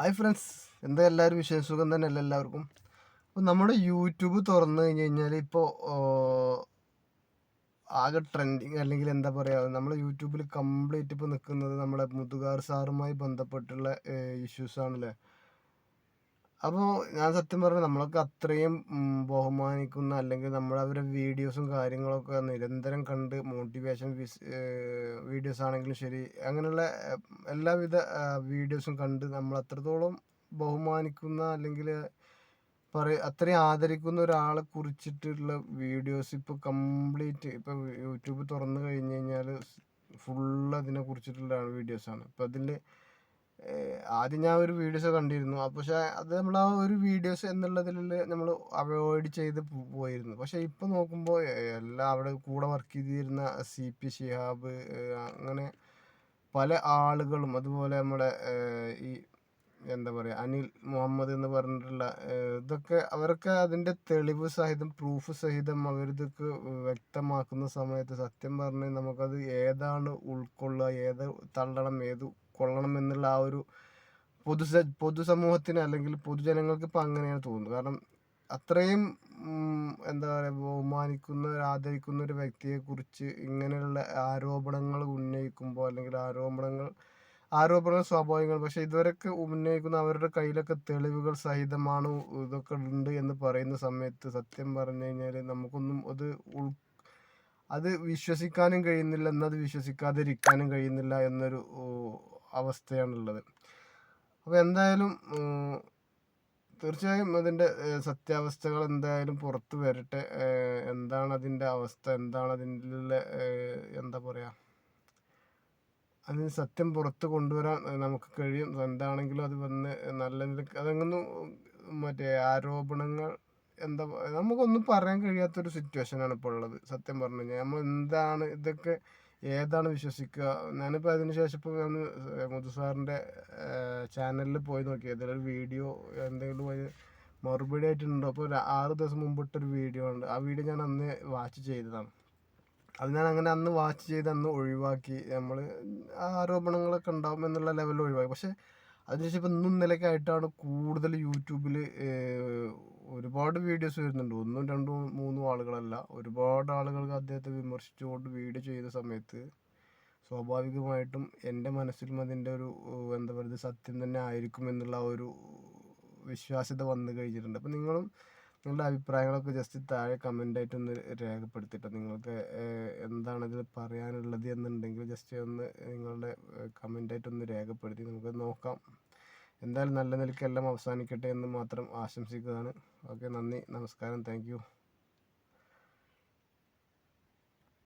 Hi friends എന്താ എല്ലാവരും വിശേഷ? സുഖം തന്നെ അല്ല എല്ലാവർക്കും? അപ്പോൾ നമ്മുടെ യൂട്യൂബ് തുറന്നു കഴിഞ്ഞ് കഴിഞ്ഞാൽ ഇപ്പോൾ ആകെ ട്രെൻഡിങ് അല്ലെങ്കിൽ എന്താ പറയുക നമ്മൾ യൂട്യൂബിൽ കംപ്ലീറ്റ് ഇപ്പോൾ നിൽക്കുന്നത് നമ്മുടെ മുതുകാർ സാറുമായി ബന്ധപ്പെട്ടുള്ള ഇഷ്യൂസ് ആണല്ലേ? അപ്പോൾ ഞാൻ സത്യം പറഞ്ഞാൽ നമ്മളൊക്കെ അത്രയും ബഹുമാനിക്കുന്ന അല്ലെങ്കിൽ നമ്മൾ അവരുടെ വീഡിയോസും കാര്യങ്ങളൊക്കെ നിരന്തരം കണ്ട് മോട്ടിവേഷൻ വീഡിയോസ് ആണെങ്കിലും ശരി അങ്ങനെയുള്ള എല്ലാവിധ വീഡിയോസും കണ്ട് നമ്മൾ അത്രത്തോളം ബഹുമാനിക്കുന്ന അല്ലെങ്കിൽ പറയ അത്രയും ആദരിക്കുന്ന ഒരാളെ കുറിച്ചിട്ടുള്ള വീഡിയോസ് ഇപ്പോൾ കംപ്ലീറ്റ് ഇപ്പോൾ യൂട്യൂബ് തുറന്നു കഴിഞ്ഞ് കഴിഞ്ഞാൽ ഫുള്ള് അതിനെ കുറിച്ചിട്ടുള്ള വീഡിയോസാണ്. ഇപ്പോൾ അതിൽ ആദ്യം ഞാൻ ഒരു വീഡിയോസ് കണ്ടിരുന്നു. പക്ഷെ അത് നമ്മൾ ആ ഒരു വീഡിയോസ് എന്നുള്ളതിൽ നമ്മൾ അവോയ്ഡ് ചെയ്ത് പോയിരുന്നു. പക്ഷെ ഇപ്പോൾ നോക്കുമ്പോൾ എല്ലാം അവിടെ കൂടെ വർക്ക് ചെയ്തിരുന്ന സി പി ഷിഹാബ് അങ്ങനെ പല ആളുകളും അതുപോലെ നമ്മുടെ ഈ എന്താ പറയുക അനിൽ മുഹമ്മദ് എന്ന് പറഞ്ഞിട്ടുള്ള ഇതൊക്കെ അവരൊക്കെ അതിന്റെ തെളിവ് സഹിതം പ്രൂഫ് സഹിതം അവരിതൊക്കെ വ്യക്തമാക്കുന്ന സമയത്ത് സത്യം പറഞ്ഞാൽ നമുക്കത് ഏതാണ് ഉൾക്കൊള്ളുക ഏത് തള്ളണം ഏത് കൊള്ളണം എന്നുള്ള ആ ഒരു പൊതു പൊതുസമൂഹത്തിന് അല്ലെങ്കിൽ പൊതുജനങ്ങൾക്ക് ഇപ്പം അങ്ങനെയാണ് തോന്നുന്നത്. കാരണം അത്രയും എന്താ പറയുക ബഹുമാനിക്കുന്ന ഒരു ആദരിക്കുന്ന ഒരു വ്യക്തിയെ കുറിച്ച് ഇങ്ങനെയുള്ള ആരോപണങ്ങൾ ഉന്നയിക്കുമ്പോൾ അല്ലെങ്കിൽ ആരോപണങ്ങൾ ആരോപണങ്ങൾ സ്വാഭാവികമാണ് പക്ഷെ ഇതുവരെയൊക്കെ ഉന്നയിക്കുന്ന അവരുടെ കയ്യിലൊക്കെ തെളിവുകൾ സഹിതമാണ് ഇതൊക്കെ ഉണ്ട് എന്ന് പറയുന്ന സമയത്ത് സത്യം പറഞ്ഞു കഴിഞ്ഞാൽ നമുക്കൊന്നും അത് ഉൾ അത് വിശ്വസിക്കാനും കഴിയുന്നില്ല എന്നത് വിശ്വസിക്കാതിരിക്കാനും കഴിയുന്നില്ല എന്നൊരു അവസ്ഥയാണുള്ളത്. അപ്പോൾ എന്തായാലും തീർച്ചയായും അതിന്റെ സത്യാവസ്ഥകൾ എന്തായാലും പുറത്തു വരട്ടെ. എന്താണ് അതിന്റെ അവസ്ഥ? എന്താണ് അതിന്റെ എന്താ പറയുക അതിന് സത്യം പുറത്ത് കൊണ്ടുവരാൻ നമുക്ക് കഴിയും. എന്താണെങ്കിലും അത് വന്ന് നല്ല നിലയ്ക്ക് അതങ്ങനെ മറ്റേ ആരോപണങ്ങൾ എന്താ നമുക്കൊന്നും പറയാൻ കഴിയാത്തൊരു സിറ്റുവേഷനാണ് ഇപ്പോൾ ഉള്ളത്. സത്യം പറഞ്ഞു കഴിഞ്ഞാൽ നമ്മൾ എന്താണ് ഇതൊക്കെ ഏതാണ് വിശ്വസിക്കുക? ഞാനിപ്പോൾ അതിന് ശേഷം ഇപ്പോൾ ഞാൻ മുതു സാറിന്റെ ചാനലിൽ പോയി നോക്കി. ഏതെങ്കിലും വീഡിയോ എന്തെങ്കിലും മറുപടി ആയിട്ടുണ്ടോ? അപ്പോൾ ഒരു ആറ് ദിവസം മുമ്പിട്ടൊരു വീഡിയോ ഉണ്ട്. ആ വീഡിയോ ഞാൻ അന്ന് വാച്ച് ചെയ്തതാണ്. അത് ഞാൻ അങ്ങനെ അന്ന് വാച്ച് ചെയ്ത് അന്ന് ഒഴിവാക്കി. നമ്മൾ ആരോപണങ്ങളൊക്കെ ഉണ്ടാവും എന്നുള്ള ലെവലിൽ ഒഴിവാക്കി. പക്ഷേ അതിനുശേഷം ഇപ്പം ഇന്നും നിലയ്ക്കായിട്ടാണ് കൂടുതൽ യൂട്യൂബിൽ ഒരുപാട് വീഡിയോസ് വരുന്നുണ്ട്. ഒന്നും രണ്ടും മൂന്നും ആളുകളല്ല. ഒരുപാട് ആളുകൾക്ക് അദ്ദേഹത്തെ വിമർശിച്ചുകൊണ്ട് വീഡിയോ ചെയ്ത സമയത്ത് സ്വാഭാവികമായിട്ടും എന്റെ മനസ്സിലും അതിന്റെ ഒരു എന്താ പറയുക സത്യം തന്നെ ആയിരിക്കും എന്നുള്ള ഒരു വിശ്വാസ്യത വന്നു കഴിഞ്ഞിട്ടുണ്ട്. അപ്പം നിങ്ങളും നിങ്ങളുടെ അഭിപ്രായങ്ങളൊക്കെ ജസ്റ്റ് താഴെ കമന്റായിട്ടൊന്ന് രേഖപ്പെടുത്തിയിട്ട് നിങ്ങൾക്ക് എന്താണ് ഇതിൽ പറയാനുള്ളത് എന്നുണ്ടെങ്കിൽ ജസ്റ്റ് ഒന്ന് നിങ്ങളുടെ കമന്റായിട്ടൊന്ന് രേഖപ്പെടുത്തി നമുക്ക് നോക്കാം. എന്തായാലും നല്ല നിലയ്ക്ക് എല്ലാം അവസാനിക്കട്ടെ എന്ന് മാത്രം ആശംസിക്കുകയാണ്. ഓക്കെ നന്ദി നമസ്കാരം. താങ്ക്